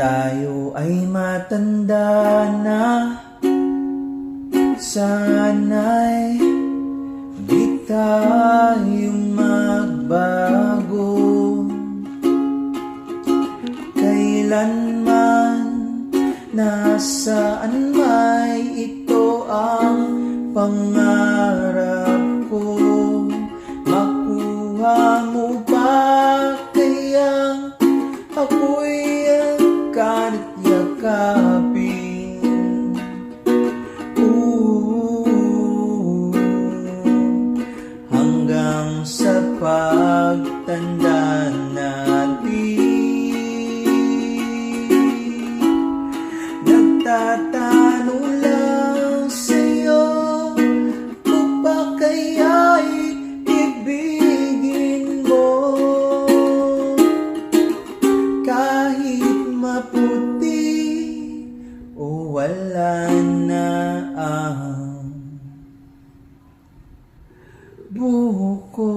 Tayo ay matanda na. Sana'y di tayo magbago. Kailanman Nasaan may ito ang pangarap agad at yakapin Hanggang sa pagtanda natin. Nagtatanong lang wala na ang buhok ko